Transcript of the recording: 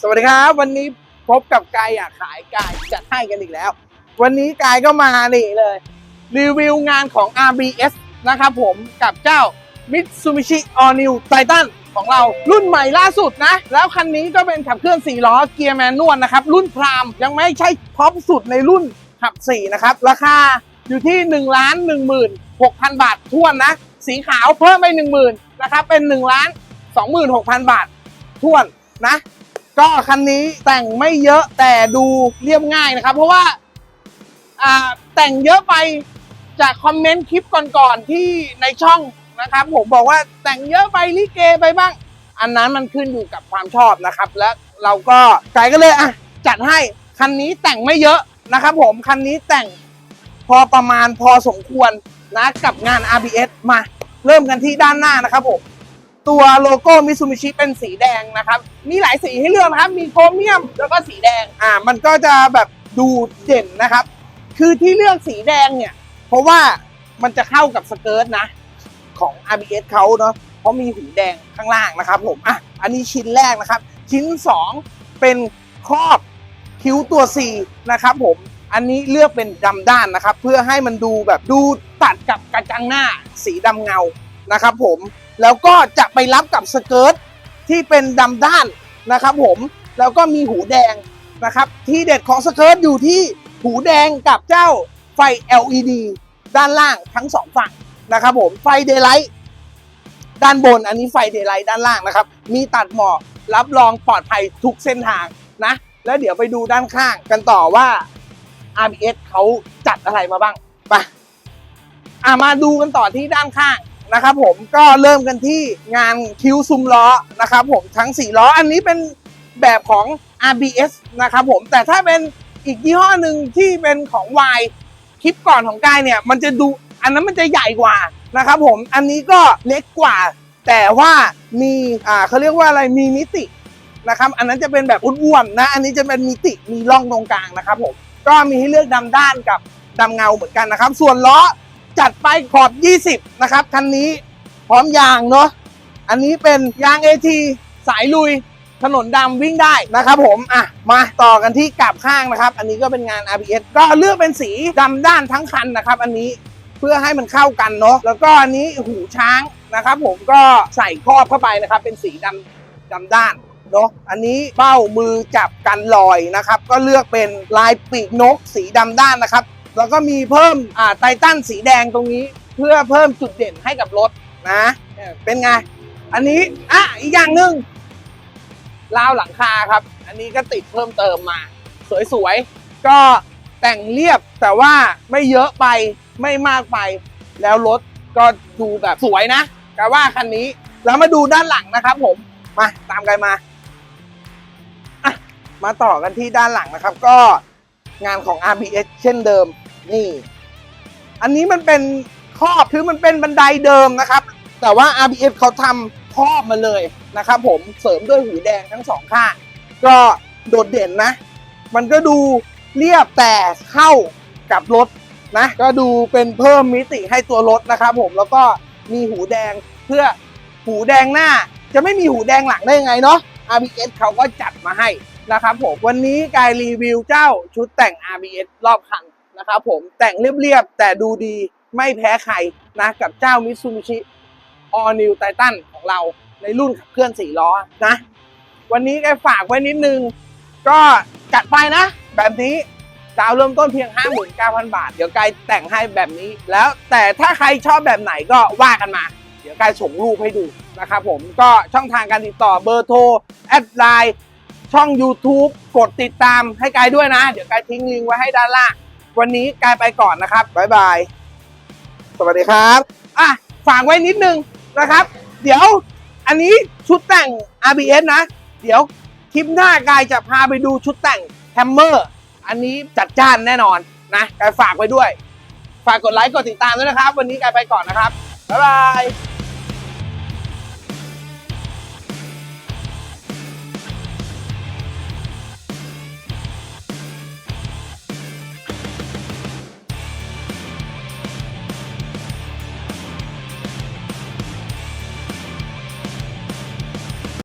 สวัสดีครับ วันนี้พบกับกายอยากขายกายจัดให้กันอีกแล้ว วันนี้กายก็มานี่เลย รีวิวงานของ RBS นะครับผมกับเจ้า Mitsubishi All New Titan ของเรารุ่นใหม่ล่าสุดนะ แล้วคันนี้ก็เป็นขับเคลื่อน 4 ล้อเกียร์แมนนวลนะครับ รุ่นพรามยังไม่ใช่ท็อปสุดในรุ่นขับ 4 นะครับ ราคาอยู่ที่1ล้าน16,000 บาททวนนะ สีขาวเพิ่มไป 10,000นะครับเป็น1ล้าน26,000 บาททวนนะ ก็คันนี้แต่งไม่เยอะแต่ดูเรียบง่ายนะครับ เพราะว่าแต่งเยอะไปจากคอมเมนต์คลิปก่อนๆที่ในช่องนะครับผมบอกว่าแต่งเยอะไปลิเกไปบ้าง อันนั้นมันขึ้นอยู่กับความชอบนะครับ และเราก็ไก่ก็เลยอะจัดให้คันนี้แต่งไม่เยอะนะครับผมคันนี้แต่งพอประมาณพอสมควรนะกับงาน RBS มาเริ่มกันที่ด้านหน้านะครับผม ตัวโลโก้มิ t ู b ิชิเป็นสีแดงนะครับ มีหลายสีให้เลือกนะครับ มีโครเมียมแล้วก็สีแดง อ่า มันก็จะแบบดูเด่นนะครับ คือที่เลือกสีแดงเนี่ย เพราะว่ามันจะเข้ากับสเกิร์ตนะ ของ RBS เขาเนาะ เพราะมีหูแดงข้างล่างนะครับผม อะ อันนี้ชิ้นแรกนะครับ ชิ้น 2 เป็นครอบคิ้วตัว C นะครับผม อันนี้เลือกเป็นดำด้านนะครับ เพื่อให้มันดูแบบดูตัดกับกระจังหน้าสีดำเงา นะครับผมแล้วก็จะไปรับกับสเกิร์ตที่เป็นดำด้านนะครับผมแล้วก็มีหูแดงนะครับ ที่เด็ดของสเกิร์ตอยู่ที่หูแดงกับเจ้าไฟ LED ด้านล่างทั้งสองฝั่งนะครับผมไฟเดย์ไลท์ด้านบนอันนี้ไฟเดย์ไลท์ด้านล่างนะครับ มีตัดหมอกรับรองปลอดภัยทุกเส้นทางนะ แล้วเดี๋ยวไปดูด้านข้างกันต่อว่า RBS เขาจัดอะไรมาบ้างไปอะมาดูกันต่อที่ด้านข้าง นะครับผมก็เริ่มกันที่งานคิ้วซุ้มล้อนะครับผมทั้ง 4 ล้อ อันนี้เป็นแบบของ RBS นะครับผมแต่ถ้าเป็นอีกยี่ห้อหนึ่งที่เป็นของ Y คลิปก่อนของกายเนี่ย มันจะดูอันนั้นมันจะใหญ่กว่านะครับผมอันนี้ก็เล็กกว่า แต่ว่ามีอ่าเขาเรียกว่าอะไรมีมิตินะครับอันนั้นจะเป็นแบบอ้วนๆนะ อันนี้จะเป็นมิติมีร่องตรงกลางนะครับผมก็มีให้เลือกดำด้านกับดำเงาเหมือนกันนะครับ ส่วนล้อ จัดไปขอบ 20 นะครับ คันนี้พร้อมยางเนาะ อันนี้เป็นยาง AT สายลุย ถนนดำวิ่งได้นะครับผม อะ มาต่อกันที่กลับข้างนะครับ อันนี้ก็เป็นงาน RBS ก็เลือกเป็นสีดำด้านทั้งคันนะครับ อันนี้เพื่อให้มันเข้ากันเนาะ แล้วก็อันนี้หูช้างนะครับ ผมก็ใส่ครอบเข้าไปนะครับ เป็นสีดำดำด้านเนอะอันนี้เบ้ามือจับกันลอยนะครับ ก็เลือกเป็นลายปีกนกสีดำด้านนะครับ แล้วก็มีเพิ่มอ่าไททันสีแดงตรงนี้ เพื่อเพิ่มจุดเด่นให้กับรถนะเป็นไง อันนี้อะอีกอย่างหนึ่งราวหลังคาครับ อันนี้ก็ติดเพิ่มเติมมา สวยๆ ก็แต่งเรียบแต่ว่าไม่เยอะไปไม่มากไป แล้วรถก็ดูแบบสวยนะแต่ว่าคันนี้แล้วมาดูด้านหลังนะครับผมมาตามกันมามาต่อกันที่ด้านหลังนะครับ ก็ งานของ RBS เช่นเดิมนี่ อันนี้มันเป็นครอบคือมันเป็นบันไดเดิมนะครับ แต่ว่า RBS เขาทำครอบมาเลยนะครับ ผมเสริมด้วยหูแดงทั้งสองข้างก็โดดเด่นนะ มันก็ดูเรียบแต่เข้ากับรถนะ ก็ดูเป็นเพิ่มมิติให้ตัวรถนะครับผมแล้วก็มีหูแดงเพื่อหูแดงหน้า จะไม่มีหูแดงหลังได้ยังไงเนาะ RBS เขาก็จัดมาให้ นะครับผมวันนี้กายรีวิวเจ้าชุดแต่ง RBS รอบคันนะครับผมแต่งเรียบๆ แต่ดูดีไม่แพ้ใครนะกับเจ้า Mitsubishi All New Titan ของเราในรุ่นขับเคลื่อน4ล้อนะ วันนี้กายฝากไว้นิดนึง ก็จัดไปนะ แบบนี้ดาวเริ่มต้นเพียง 59,000 บาท เดี๋ยวกายแต่งให้แบบนี้ แล้วแต่ถ้าใครชอบแบบไหนก็ว่ากันมา เดี๋ยวกายส่งรูปให้ดูนะครับผมก็ช่องทางการติดต่อเบอร์โทรแอดไลน์ ช่อง YouTube กดติดตามให้กายด้วยนะ เดี๋ยวกายทิ้งลิงก์ไว้ให้ด้านล่าง วันนี้กายไปก่อนนะครับบ๊ายบาย สวัสดีครับ อะ ฝากไว้นิดนึงนะครับ เดี๋ยวอันนี้ชุดแต่ง RBS นะ เดี๋ยวคลิปหน้ากายจะพาไปดูชุดแต่งแฮมเมอร์อันนี้จัดจ้านแน่นอนนะกายฝากไว้ด้วย ฝากกดไลค์กดติดตามด้วยนะครับ วันนี้กายไปก่อนนะครับบ๊ายบาย